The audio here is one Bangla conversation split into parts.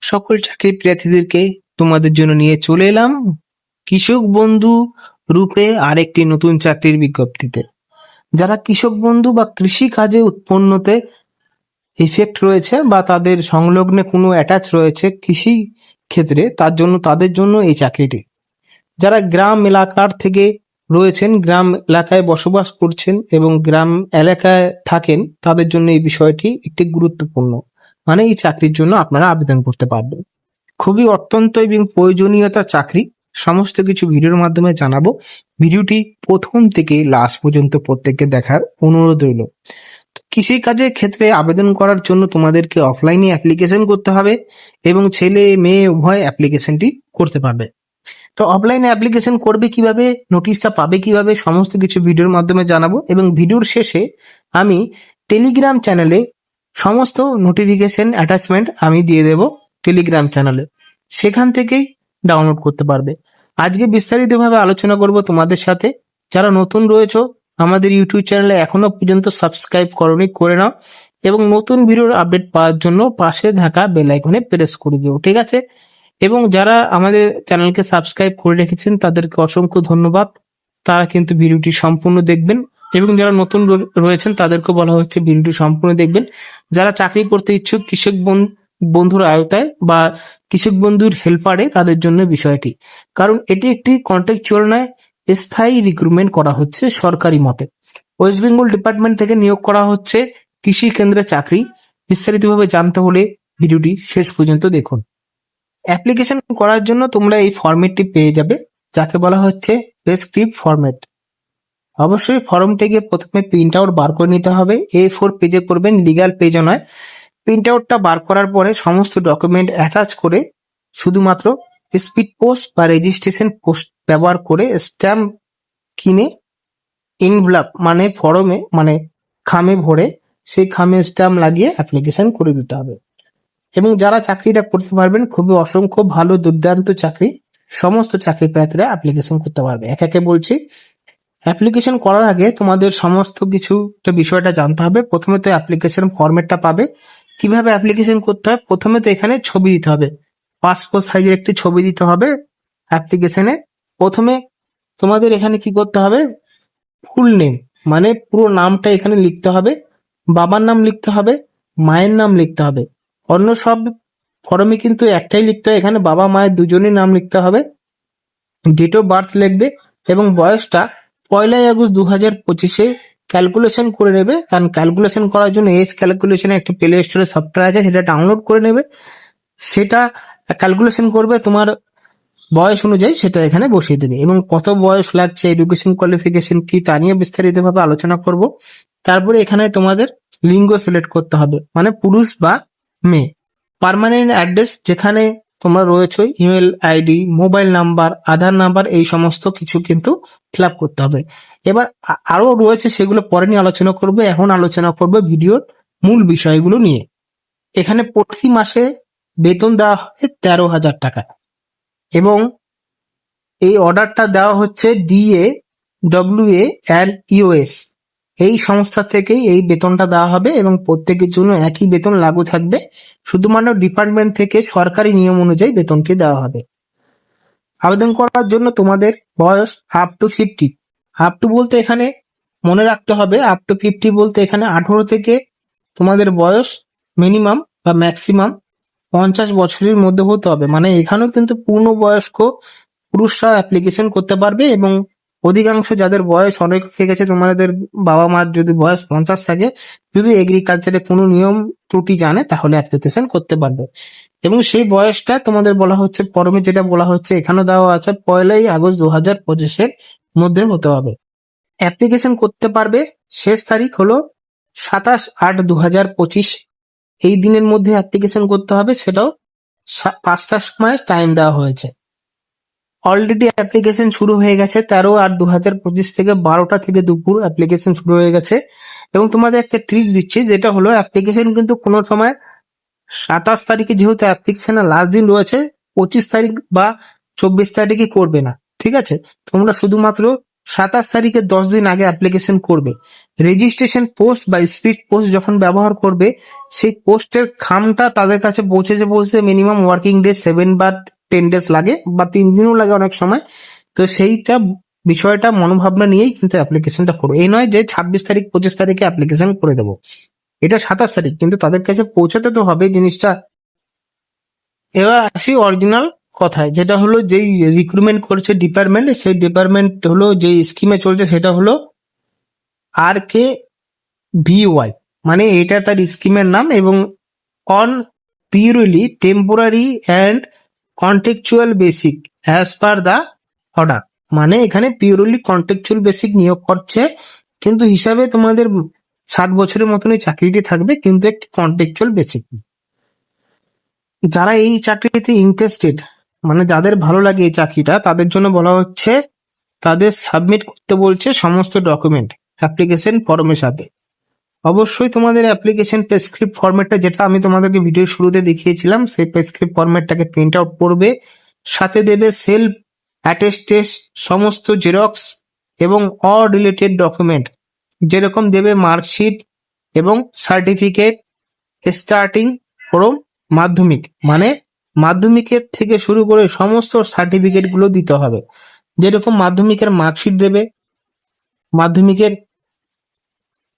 সকল চাকরি প্রার্থীদেরকে তোমাদের জন্য নিয়ে চলে এলাম। কৃষক বন্ধু রূপে আরেকটি নতুন চাকরির বিজ্ঞপ্তিতে। যারা কৃষক বন্ধু বা কৃষি কাজে উৎপন্নতে ইফেক্ট রয়েছে বা তাদের সংলগ্নে কোনো অ্যাটাচ রয়েছে কৃষি ক্ষেত্রে, তার জন্য, তাদের জন্য এই চাকরিটি। যারা গ্রাম এলাকার থেকে রয়েছেন, গ্রাম এলাকায় বসবাস করছেন এবং গ্রাম এলাকায় থাকেন, তাদের জন্য এই বিষয়টি একটি গুরুত্বপূর্ণ। মানে এই চাকরির জন্য আপনারা আবেদন করতে পারবেন। খুবই অত্যন্ত এবং প্রয়োজনীয়তা চাকরি। সমস্ত কিছু ভিডিওর মাধ্যমে জানাব। ভিডিওটি প্রথম থেকে লাস্ট পর্যন্ত প্রত্যেককে দেখার অনুরোধ রইল। তো কৃষি কাজের ক্ষেত্রে আবেদন করার জন্য তোমাদেরকে অফলাইনে অ্যাপ্লিকেশন করতে হবে এবং ছেলে, মেয়ে, উভয় অ্যাপ্লিকেশনটি করতে পারবে। তো অফলাইনে অ্যাপ্লিকেশন করবে কীভাবে নোটিশটা পাবে কীভাবে, সমস্ত কিছু ভিডিওর মাধ্যমে জানাব এবং ভিডিওর শেষে আমি টেলিগ্রাম চ্যানেলে সমস্ত নোটিফিকেশন অ্যাটাচমেন্ট আমি দিয়ে দেব টেলিগ্রাম চ্যানেলে সেখান থেকেই ডাউনলোড করতে পারবে। আজকে বিস্তারিতভাবে আলোচনা করব তোমাদের সাথে। যারা নতুন রয়েছো, আমাদের ইউটিউব চ্যানেলে এখনও পর্যন্ত সাবস্ক্রাইব করনি, করে নাও। এবং নতুন ভিডিওর আপডেট পাওয়ার জন্য পাশে থাকা বেল আইকনে প্রেস করে দিও, ঠিক আছে? এবং যারা আমাদের চ্যানেলকে সাবস্ক্রাইব করে রেখেছেন, তাদেরকে অসংখ্য ধন্যবাদ। তারা কিন্তু ভিডিওটি সম্পূর্ণ দেখবেন। এবং যারা নতুন রয়েছেন তাদেরকে বলা হচ্ছে ভিডিওটি সম্পূর্ণ দেখবেন। যারা চাকরি করতে ইচ্ছুক কৃষক বন- বন্ধুর আয়তায় বা কৃষক বন্ধুর হেল্পারে তাদের জন্য বিষয়টি। কারণ এটি একটি কন্ট্রাকচুয়াল নয়, স্থায়ী রিক্রুটমেন্ট করা হচ্ছে সরকারি মতে। ওয়েস্ট বেঙ্গল ডিপার্টমেন্ট থেকে নিয়োগ করা হচ্ছে কৃষি কেন্দ্রে চাকরি। বিস্তারিতভাবে জানতে হলে ভিডিওটি শেষ পর্যন্ত দেখুন। অ্যাপ্লিকেশন করার জন্য তোমরা এই ফরম্যাটটি পেয়ে যাবে, যাকে বলা হচ্ছে প্রেসক্রিপ্ট ফরম্যাট অবশ্যই ফর্মটিকে প্রথমে প্রিন্ট আউট বার করে নিতে হবে। এ ফোর পেজে করবেন লিগাল পেজও নয়। প্রিন্ট আউটটা বার করার পরে সমস্ত ডকুমেন্ট অ্যাটাচ করে শুধুমাত্র স্পিড পোস্ট বা রেজিস্ট্রেশন পোস্ট ব্যবহার করে স্ট্যাম্প কিনে ইনভ্লাপ মানে ফরমে মানে খামে ভরে সেই খামে স্ট্যাম্প লাগিয়ে অ্যাপ্লিকেশন করে দিতে হবে। এবং যারা চাকরিটা করতে পারবেন, খুবই অসংখ্য ভালো দুর্দান্ত চাকরি, সমস্ত চাকরি প্রার্থীরা অ্যাপ্লিকেশন করতে পারবে। এক একে বলছি অ্যাপ্লিকেশন করার আগে তোমাদের সমস্ত কিছু বিষয়টা জানতে হবে। প্রথমে তো অ্যাপ্লিকেশন ফরম্যাটটা পাবে। কীভাবে অ্যাপ্লিকেশন করতে হয়? প্রথমে তো এখানে ছবি দিতে হবে। পাসপোর্ট সাইজের একটি ছবি দিতে হবে অ্যাপ্লিকেশনে প্রথমে তোমাদের এখানে কি করতে হবে? ফুল নেম মানে পুরো নামটা এখানে লিখতে হবে। বাবার নাম লিখতে হবে, মায়ের নাম লিখতে হবে। অন্য সব ফর্মে কিন্তু একটাই লিখতে হয়। এখানে বাবা, মায়ের দুজনের নাম লিখতে হবে। ডেট অফ বার্থ লিখবে এবং বয়সটা পয়লাই আগস্ট দু হাজার পঁচিশে ক্যালকুলেশন করে নেবে। কারণ ক্যালকুলেশন করার জন্য এজ ক্যালকুলেশনে একটা প্লে স্টোরে সফটওয়্যার আছে, সেটা ডাউনলোড করে নেবে। সেটা ক্যালকুলেশন করবে তোমার বয়স অনুযায়ী, সেটা এখানে বসিয়ে দেবে। এবং কত বয়স লাগছে এডুকেশন কোয়ালিফিকেশন কি, তা নিয়ে বিস্তারিতভাবে আলোচনা করব। তারপরে এখানে তোমাদের লিঙ্গ সিলেক্ট করতে হবে। মানে পুরুষ বা মেয়ে। পার্মানেন্ট অ্যাড্রেস যেখানে তোমরা রয়েছে email ID mobile number Aadhaar number এই সমস্ত কিছু কিন্তু ফিল করতে হবে। এবার আ- আরও রয়েছে সেগুলো পরে নিয়ে আলোচনা করবে। এখন আলোচনা করবে ভিডিওর মূল বিষয়গুলো নিয়ে। এখানে প্রতি মাসে বেতন দেওয়া হবে তেরো হাজার টাকা এবং এই অর্ডারটা দেওয়া হচ্ছে ডিএ এ অ্যান্ড ইউএস এই সংস্থা থেকেই এই বেতনটা দেওয়া হবে এবং প্রত্যেকের জন্য একই বেতন লাগু থাকবে। শুধুমাত্র ডিপার্টমেন্ট থেকে সরকারি নিয়ম অনুযায়ী বেতনটি দেওয়া হবে। আবেদন করার জন্য তোমাদের বয়স up to fifty up to বলতে এখানে মনে রাখতে হবে আপ টু ফিফটি বলতে এখানে আঠারো থেকে তোমাদের বয়স মিনিমাম বা ম্যাক্সিমাম পঞ্চাশ বছরের মধ্যে হতে হবে। মানে এখানেও কিন্তু পূর্ণ বয়স্ক পুরুষরা অ্যাপ্লিকেশন করতে পারবে এবং অধিকাংশ যাদের বয়স অনেক হয়ে গেছে, তোমাদের বাবা মার যদি বয়স পঞ্চাশ থাকে, যদি এগ্রিকালচারে কোনো নিয়ম ত্রুটি জানে, তাহলে অ্যাপ্লিকেশন করতে পারবে। এবং সেই বয়সটা তোমাদের বলা হচ্ছে, পরমে যেটা বলা হচ্ছে এখানে দেওয়া আছে, পয়লাই আগস্ট দু হাজার পঁচিশের মধ্যে হতে হবে। অ্যাপ্লিকেশন করতে পারবে, শেষ তারিখ হলো সাতাশ আট দু হাজার পঁচিশ। এই দিনের মধ্যে অ্যাপ্লিকেশন করতে হবে, সেটাও পাঁচটার সময় টাইম দেওয়া হয়েছে। অলরেডি অ্যাপ্লিকেশন শুরু হয়ে গেছে তেরো আট দু হাজার পঁচিশ থেকে বারোটা থেকে দুপুর অ্যাপ্লিকেশন শুরু হয়ে গেছে। এবং তোমাদের একটা ট্রিক দিচ্ছি, যেটা হলো অ্যাপ্লিকেশন কিন্তু কোনো সময় সাতাশ তারিখে যেহেতু অ্যাপ্লিকেশনের লাস্ট দিন রয়েছে, পঁচিশ তারিখ বা চব্বিশ তারিখে করবে না, ঠিক আছে? তোমরা শুধুমাত্র সাতাশ তারিখে দশ দিন আগে অ্যাপ্লিকেশন করবে। রেজিস্ট্রেশন পোস্ট বা স্পিড পোস্ট যখন ব্যবহার করবে, সেই পোস্টের খামটা তাদের কাছে পৌঁছেছে পৌঁছে মিনিমাম ওয়ার্কিং ডে সেভেন বা টেন ডেজ লাগে বা তিন দিনও লাগে অনেক সময়। তো সেইটা বিষয়টা মনোভাবনা নিয়েই কিন্তু অ্যাপ্লিকেশনটা করব। এই নয় যে ছাব্বিশ তারিখ, পঁচিশ তারিখে অ্যাপ্লিকেশন করে দেবো। এটা সাতাশ তারিখ, কিন্তু তাদের কাছে পৌঁছাতে তো হবে জিনিসটা। এবার আসি অরিজিনাল কথায়, যেটা হলো যেই রিক্রুটমেন্ট করছে ডিপার্টমেন্ট সেই ডিপার্টমেন্ট হলো যে স্কিমে চলছে সেটা হলো আর কে ভিওয়াই মানে এটা তার স্কিমের নাম এবং on purely temporary and contractual basic as per the order মানে এখানে পিউরলি কন্টেকচুয়াল বেসিক নিয়োগ করছে, কিন্তু হিসাবে তোমাদের ষাট বছরের মতনই চাকরিটি থাকবে, কিন্তু একটি কন্টেকচুয়াল বেসিক যারা এই চাকরিতে ইন্টারেস্টেড মানে যাদের ভালো লাগে এই চাকরিটা, তাদের জন্য বলা হচ্ছে, তাদের সাবমিট করতে বলছে সমস্ত ডকুমেন্ট অ্যাপ্লিকেশন ফর্মের সাথে। অবশ্যই তোমাদের অ্যাপ্লিকেশন প্রেসক্রিপ্ট ফরম্যাটটা যেটা আমি তোমাদেরকে ভিডিও শুরুতে দেখিয়েছিলাম, সেই প্রেসক্রিপ্ট ফরম্যাটটাকে প্রিন্ট আউট করবে। সাথে দেবে সেলফ অ্যাটেস্টেস সমস্ত জেরক্স এবং অ রিলেটেড ডকুমেন্ট যেরকম দেবে মার্কশিট এবং সার্টিফিকেট স্টার্টিং ফ্রম মাধ্যমিক। মানে মাধ্যমিকের থেকে শুরু করে সমস্ত সার্টিফিকেটগুলো দিতে হবে। যেরকম মাধ্যমিকের মার্কশিট দেবে, মাধ্যমিকের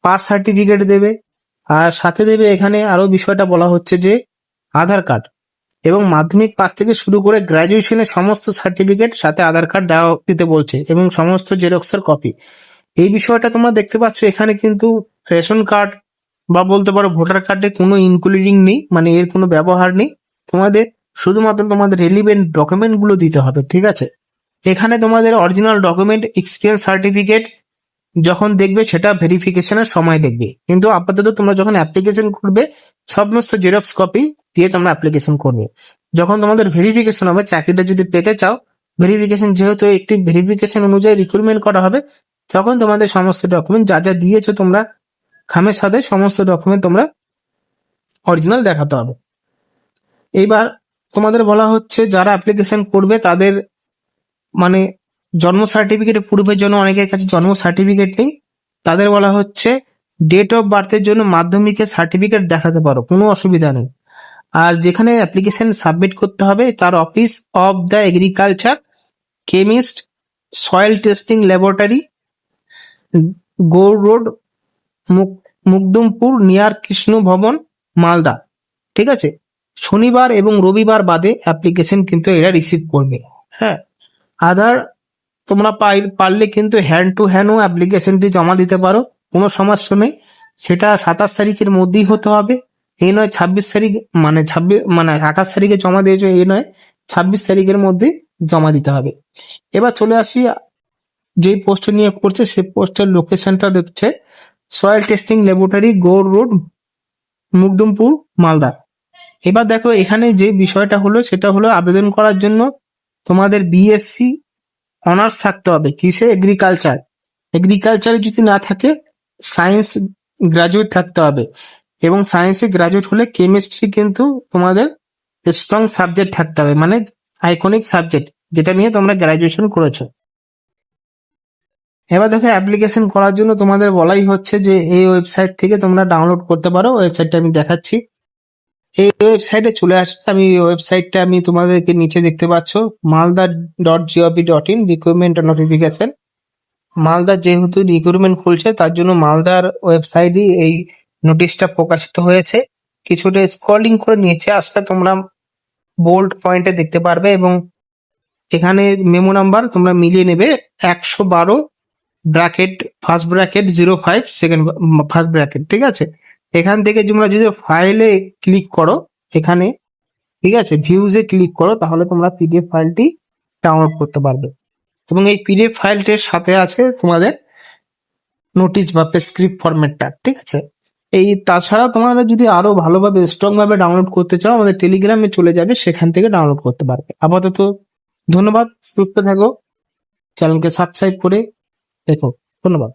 পাস সার্টিফিকেট দেবে। আর সাথে দেবে এখানে আরও বিষয়টা বলা হচ্ছে যে আধার কার্ড এবং মাধ্যমিক পাস থেকে শুরু করে গ্র্যাজুয়েশনের সমস্ত সার্টিফিকেট সাথে আধার কার্ড দেওয়া দিতে বলছে এবং সমস্ত জেরক্সের কপি এই বিষয়টা তোমরা দেখতে পাচ্ছ, এখানে কিন্তু রেশন কার্ড বা বলতে পারো ভোটার কার্ডে কোনো ইনক্লুডিং নেই মানে এর কোনো ব্যবহার নেই। তোমাদের শুধুমাত্র তোমাদের রেলিভেন্ট ডকুমেন্টগুলো দিতে হবে, ঠিক আছে? এখানে তোমাদের অরিজিনাল ডকুমেন্ট এক্সপিরিয়েন্স সার্টিফিকেট যখন দেখবে সেটা ভেরিফিকেশনের সময় দেখবে। কিন্তু আপাতত তোমরা যখন অ্যাপ্লিকেশন করবে, সমস্ত জেরক্স কপি দিয়ে তোমরা অ্যাপ্লিকেশন করবে। যখন তোমাদের ভেরিফিকেশন হবে, চাকরিটা যদি পেতে চাও ভেরিফিকেশন যেহেতু একটি ভেরিফিকেশন অনুযায়ী রিক্রুটমেন্ট করা হবে, তখন তোমাদের সমস্ত ডকুমেন্ট যা যা দিয়েছ তোমরা, খামের সাথে সমস্ত ডকুমেন্ট তোমরা অরিজিনাল দেখাতে হবে। এইবার তোমাদের বলা হচ্ছে, যারা অ্যাপ্লিকেশন করবে তাদের মানে জন্ম সার্টিফিকেট পূর্বের জন্য অনেকের কাছে জন্ম সার্টিফিকেট নেই। তাদের বলা হচ্ছে ডেট অফ বার্থের জন্য মাধ্যমিকের সার্টিফিকেট দেখাতে পারো, কোনো অসুবিধা নেই। আর যেখানে অ্যাপ্লিকেশন সাবমিট করতে হবে, তার office of the agriculture chemist soil testing laboratory Gour road মুক- মুকদুমপুর নিয়ার কৃষ্ণ ভবন মালদা ঠিক আছে? শনিবার এবং রবিবার বাদে অ্যাপ্লিকেশন কিন্তু এরা রিসিভ করবে। হ্যাঁ? আধার তোমরা পারলে কিন্তু হ্যান্ড টু হ্যান্ডও অ্যাপ্লিকেশনটি জমা দিতে পারো, কোনো সমস্যা নেই। সেটা সাতাশ তারিখের মধ্যেই হতে হবে। এই নয় ছাব্বিশ তারিখ মানে ছাব্বিশ মানে আঠাশ তারিখে জমা দিয়েছ এই নয় ছাব্বিশ তারিখের মধ্যে জমা দিতে হবে। এবার চলে আসি, যেই পোস্টে নিয়ে করছে, সেই পোস্টের লোকেশনটা দেখছে। Soil testing laboratory Gour road Mokdumpur, Malda. এবার দেখো, এখানে যে বিষয়টা হলো, সেটা হলো আবেদন করার জন্য তোমাদের বিএসসি অনার্স থাকতে হবে। কিসে? এগ্রিকালচার এগ্রিকালচারে যদি না থাকে সায়েন্স গ্রাজুয়েট থাকতে হবে। এবং সায়েন্সে গ্রাজুয়েট হলে কেমিস্ট্রি কিন্তু তোমাদের স্ট্রং সাবজেক্ট থাকতে হবে মানে আইকনিক সাবজেক্ট যেটা নিয়ে তোমরা গ্রাজুয়েশন করেছ। এবার দেখো অ্যাপ্লিকেশন করার জন্য তোমাদের বলাই হচ্ছে যে এই ওয়েবসাইট থেকে তোমরা ডাউনলোড করতে পারো। ওয়েবসাইটটা আমি দেখাচ্ছি। এই ওয়েবসাইটে চলে আসবে। আমি ওয়েবসাইটটা আমি তোমাদেরকে নিচে দেখতে পাচ্ছ, Malda dot GOV dot in recruitment notification Malda যেহেতু রিক্রুটমেন্ট খুলছে, তার জন্য মালদার ওয়েবসাইটই এই নোটিশটা প্রকাশিত হয়েছে। কিছুটা স্ক্রলিং করে নিচে আসলে তোমরা বোল্ড পয়েন্টে দেখতে পারবে এবং এখানে মেমো নাম্বার তোমরা মিলিয়ে নেবে একশো বারো bracket first bracket zero five second first bracket ঠিক আছে? এখান থেকে তোমরা যদি ফাইলে ক্লিক করো, এখানে, ঠিক আছে? ভিউজে ক্লিক করো, তাহলে তোমরা পিডিএফ ফাইলটি ডাউনলোড করতে পারবে। এবং এই পিডিএফ ফাইলটির সাথে আছে তোমাদের নোটিশ বা প্রেসক্রিপ্ট ফরম্যাটটা ঠিক আছে? এই তাছাড়া তোমরা যদি আরও ভালোভাবে স্ট্রং ভাবে ডাউনলোড করতে চাও, আমাদের টেলিগ্রামে চলে যাবে, সেখান থেকে ডাউনলোড করতে পারবে। আপাতত ধন্যবাদ, সুস্থ থাকো। চ্যানেলকে সাবস্ক্রাইব করে দেখো ধন্যবাদ।